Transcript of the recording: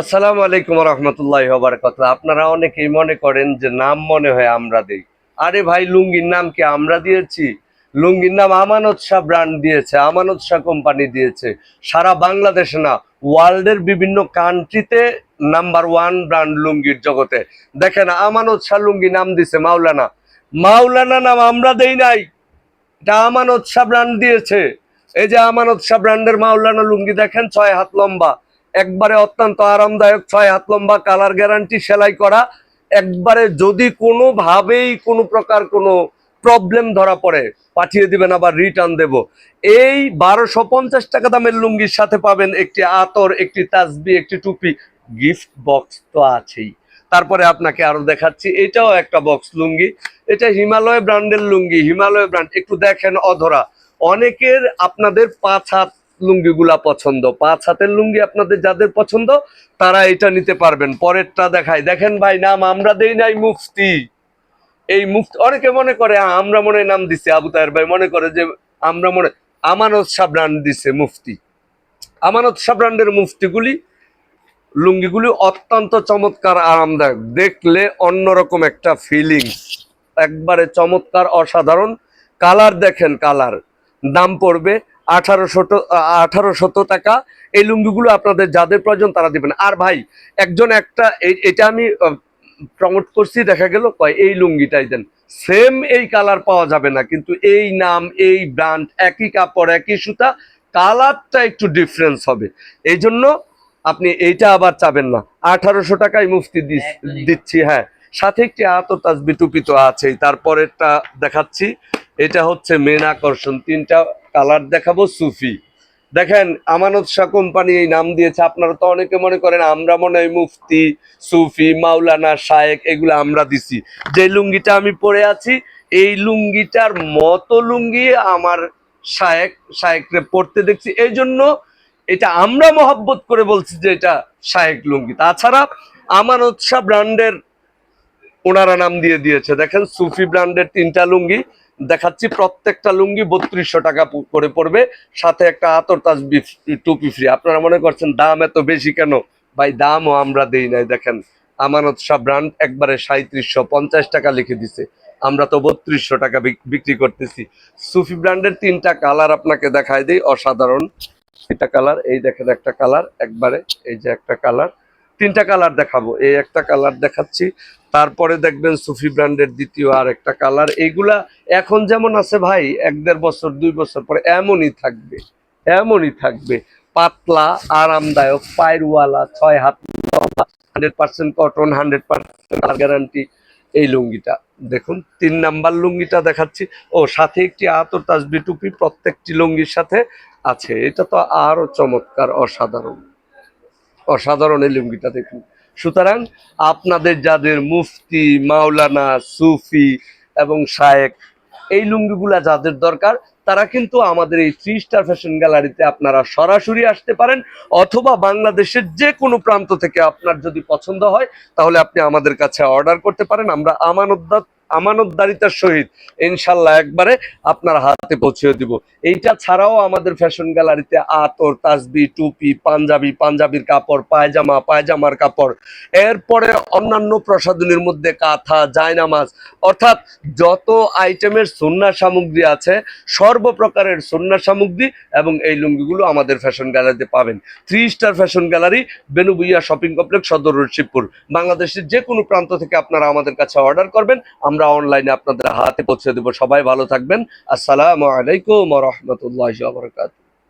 আসসালামু আলাইকুম রহমতুল্লাহ বারাকাত আপনারা অনেকেই মনে করেন যে নাম মনে হয় আমরা দিই। আরে ভাই, লুঙ্গির নাম কি আমরা দিয়েছি? লুঙ্গির নাম আমানত শাহ ব্র্যান্ড দিয়েছে, আমানত শাহ কোম্পানি দিয়েছে। সারা বাংলাদেশে না, ওয়ার্ল্ডের বিভিন্ন কান্ট্রিতে নাম্বার ওয়ান ব্র্যান্ড লুঙ্গির জগতে। দেখেন, আমানত শাহ লুঙ্গি নাম দিছে মাওলানা। মাওলানা নাম আমরা দেই নাই। এটা আমানত শাহ ব্র্যান্ড দিয়েছে। এই যে আমানত শাহ ব্র্যান্ডের মাওলানা লুঙ্গি দেখেন, ছয় হাত লম্বা। একবারে অত্যন্ত আরামদায়ক ছয় হাত লম্বা কালার গ্যারান্টি সেলাই করা। একবারে যদি কোনোভাবেই কোনো প্রকার কোনো প্রবলেম ধরা পড়ে, পাঠিয়ে দিবেন আবার রিটার্ন দেব। এই বারোশো পঞ্চাশ টাকা দামের লুঙ্গির সাথে পাবেন একটি আতর, একটি তাসবি একটি টুপি। গিফট বক্স তো আছেই। তারপরে আপনাকে আরও দেখাচ্ছি, এটাও একটা বক্স লুঙ্গি। এটা হিমালয় ব্র্যান্ডের লুঙ্গি, হিমালয় ব্র্যান্ড একটু দেখেন অধরা। অনেকের আপনাদের পাঁচ হাত লুঙ্গিগুলা পছন্দ। পাঁচ হাতের লুঙ্গি আপনাদের যাদের পছন্দ, তারা এটা নিতে পারবেন। পরেরটা দেখায় দেখেন ভাই, নাম আমরা দেই নাই মুফতি। এই মুফতি, অনেকে মনে করে আমরা মনে নাম দিছি। আবু তাহের ভাই মনে করে যে, আমরা মনে আমানত ব্র্যান্ড দিছে মুফতি। আমানত শাহ ব্র্যান্ডের মুফতিগুলি, লুঙ্গিগুলি অত্যন্ত চমৎকার, আরামদায়ক। দেখলে অন্যরকম একটা ফিলিংস একবারে চমৎকার, অসাধারণ। কালার দেখেন, কালার। দাম পড়বে আঠারোশো আঠারোশত টাকা এই লুঙ্গিগুলো আপনাদের যাদের প্রয়োজন তারা দিবেন। আর ভাই একজন একটা এটা আমি প্রমোট করছি দেখা গেল কয় এই লুঙ্গিটাই দেন। সেম এই কালার পাওয়া যাবে না কিন্তু এই নাম এই ব্র্যান্ড একই কাপড় একই সুতা কালারটা একটু ডিফারেন্স হবে। এই জন্য আপনি এইটা আবার চাবেন না। আঠারোশো টাকায় মুফতি দিচ্ছি হ্যাঁ। সাথে একটি আতর তাজবি টুপি তো আছেই তারপরেরটা দেখাচ্ছি। এটা হচ্ছে মেন আকর্ষণ তিনটা কালার দেখাবো সুফি। দেখেন, আমানত শাহ কোম্পানি এই নাম দিয়েছে। আপনারা তো অনেকে মনে করেন, আমরা মনে হয় মুফতি, সুফি, মাওলানা, শায়েক, এগুলো আমরা দিছি। যে লুঙ্গিটা আমি পরে আছি, এই লুঙ্গিটার মতো লুঙ্গি আমার শায়েক, শায়েকরে পড়তে দেখছি। এই জন্য এটা আমরা মহব্বত করে বলছি যে এটা শায়েক লুঙ্গি। তাছাড়া আমানত শাহ ব্র্যান্ডের ওনারা নাম দিয়ে দিয়েছে। দেখেন, সুফি ব্র্যান্ডের তিনটা লুঙ্গি। দেখাচ্ছি, প্রত্যেকটা লুঙ্গি বত্রিশশো টাকা করে পড়বে। সাথে একটা আতর তাজ টুপি ফ্রি। আপনারা মনে করছেন, দাম এত বেশি কেন? ভাই, দামও আমরা দেই নাই। দেখেন, আমানত শাহ ব্র্যান্ড একবারে সাঁত্রিশশো পঞ্চাশ টাকা লিখে দিছে। আমরা তো বত্রিশশো টাকা বিক- বিক্রি করতেছি। সুফি ব্র্যান্ডের তিনটা কালার আপনাকে দেখায় দিই, অসাধারণ। এটা কালার, এই দেখেন একটা কালার, একবারে এই যে একটা কালার। তিনটা কালার দেখাবো। এই একটা কালার দেখাচ্ছি, তারপরে দেখবেন সুফি ব্র্যান্ডের দ্বিতীয় আর একটা কালার। এইগুলা এখন যেমন আছে ভাই, এক দেড় বছর, দুই বছর পরে এমনই থাকবে এমনই থাকবে। পাতলা, আরামদায়ক, পায়েরওয়ালা, ছয় হাত hundred percent cotton hundred percent guarantee এই লুঙ্গিটা। দেখুন, তিন নাম্বার লুঙ্গিটা দেখাচ্ছি। ও, সাথে একটি আতর তাসবি টুপি প্রত্যেকটি লুঙ্গির সাথে আছে। এটা তো আরও চমৎকার, অসাধারণ। অসাধারণ এই লুঙ্গিটা দেখুন। সুতরাং আপনাদের যাদের মুফতি, মাওলানা, সুফি এবং শায়েক, এই লুঙ্গিগুলা যাদের দরকার, তারা কিন্তু আমাদের এই থ্রি স্টার ফ্যাশন গ্যালারিতে আপনারা সরাসরি আসতে পারেন, অথবা বাংলাদেশের যে কোনো প্রান্ত থেকে আপনার যদি পছন্দ হয়, তাহলে আপনি আমাদের কাছে অর্ডার করতে পারেন। আমরা আমানতদার আমানতদারিতার সহিত ইনশাল্লাহ একবারে আপনার হাতে পৌঁছে দিব। এইটা ছাড়াও আমাদের ফ্যাশন গ্যালারিতে আতর তাসবি টুপি, পাঞ্জাবি, পাঞ্জাবির কাপড়, পায়জামা, পায়জামার কাপড়, এরপরে অন্যান্য প্রসাধনীর মধ্যে কাঁথা, জায়নামাজ, অর্থাৎ যত আইটেমের সন্না সামগ্রী আছে, সর্বপ্রকারের সন্না সামগ্রী এবং এই লুঙ্গিগুলো আমাদের ফ্যাশন গ্যালারিতে পাবেন। থ্রি স্টার ফ্যাশন গ্যালারি, বেনুবুইয়া শপিং কমপ্লেক্স, সদর রোড শিবপুর বাংলাদেশের যে কোনো প্রান্ত থেকে আপনারা আমাদের কাছে অর্ডার করবেন আমরা অনলাইনে আপনাদের হাতে পৌঁছে দেবো। সবাই ভালো থাকবেন। আসসালামু আলাইকুম রহমতুল্লাহ বারকাত